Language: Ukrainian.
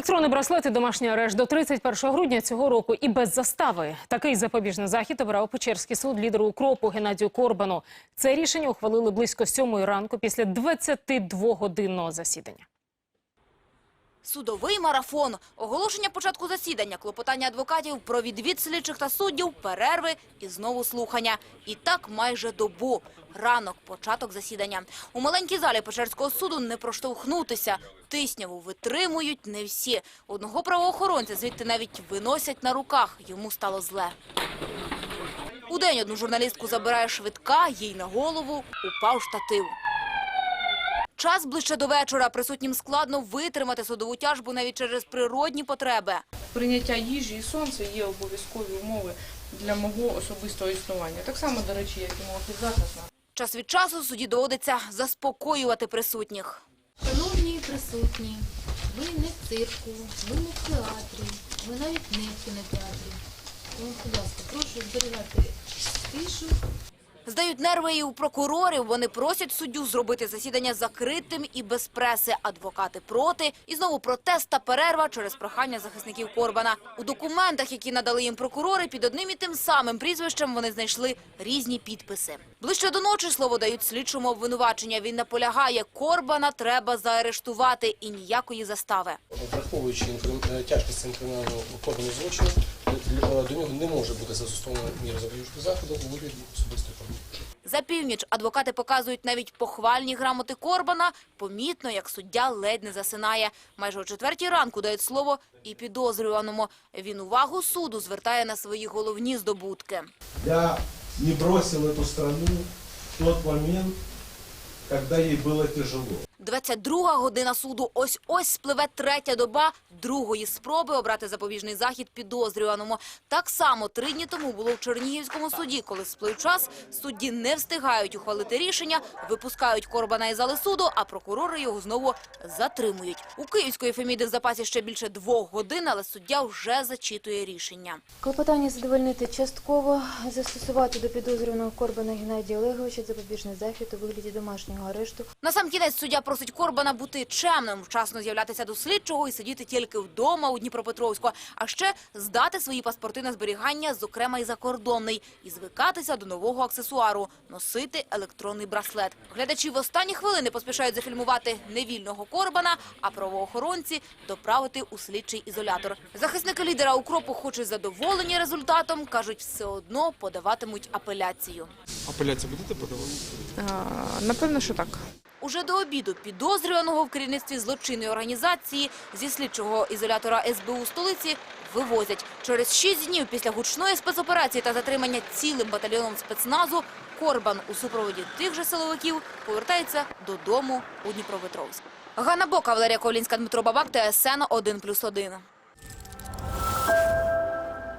Електронний браслет і домашній арешт до 31 грудня цього року і без застави. Такий запобіжний захід обрав Печерський суд лідеру укропу Геннадію Корбану. Це рішення ухвалили близько сьомої ранку після 22-годинного засідання. Судовий марафон, оголошення початку засідання, клопотання адвокатів про відвід слідчих та суддів, перерви і знову слухання. І так майже добу. Ранок, початок засідання. У маленькій залі Печерського суду не проштовхнутися. Тисняву витримують не всі. Одного правоохоронця звідти навіть виносять на руках. Йому стало зле. У день одну журналістку забирає швидка, їй на голову упав штатив. Час ближче до вечора. Присутнім складно витримати судову тяжбу навіть через природні потреби. Прийняття їжі і сонця є обов'язкові умови для мого особистого існування. Так само, до речі, як і мого підзахисного. Час від часу судді доводиться заспокоювати присутніх. Шановні присутні, ви не в цирку, ви не в театрі, ви навіть не в кінотеатрі. Тому, будь ласка, прошу зберігати тишу. Здають нерви і у прокурорів. Вони просять суддю зробити засідання закритим і без преси. Адвокати проти. І знову протест та перерва через прохання захисників Корбана. У документах, які надали їм прокурори, під одним і тим самим прізвищем вони знайшли різні підписи. Ближче до ночі слово дають слідчому обвинувачення. Він наполягає, Корбана треба заарештувати і ніякої застави. Враховуючи е, тяжкість кримінального виконаного злочину, до нього не може бути застосовано міра запобіжного заходу у вигляді особистої форми. За північ адвокати показують навіть похвальні грамоти Корбана. Помітно, як суддя ледь не засинає. Майже о четвертій ранку дають слово і підозрюваному. Він увагу суду звертає на свої головні здобутки. Я не бросил эту страну в тот момент, когда ей было тяжело. 22 година суду. Ось-ось спливе третя доба другої спроби обрати запобіжний захід підозрюваному. Так само три дні тому було в Чернігівському суді. Коли сплив час, судді не встигають ухвалити рішення, випускають Корбана із зали суду, а прокурори його знову затримують. У Київської Феміди в запасі ще більше двох годин, але суддя вже зачитує рішення. Клопотання задовольнити частково, застосувати до підозрюваного Корбана Геннадія Олеговича запобіжний захід у вигляді домашнього арешту Насамкінець суддя просить Корбана бути чемним, вчасно з'являтися до слідчого і сидіти тільки вдома у Дніпропетровську, а ще здати свої паспорти на зберігання, зокрема і закордонний, і звикатися до нового аксесуару – носити електронний браслет. Глядачі в останні хвилини поспішають зафільмувати невільного Корбана, а правоохоронці – доправити у слідчий ізолятор. Захисники лідера укропу, хоч і задоволені результатом, кажуть, все одно подаватимуть апеляцію. Апеляцію будете подавати? Напевно, що так. Уже до обіду підозрюваного в керівництві злочинної організації зі слідчого ізолятора СБУ столиці вивозять. Через шість днів після гучної спецоперації та затримання цілим батальйоном спецназу Корбан у супроводі тих же силовиків повертається додому у Дніпропетровськ. Ганна Бока, Валерія Ковлінська, Дмитро Бабак, ТСН 1+,1.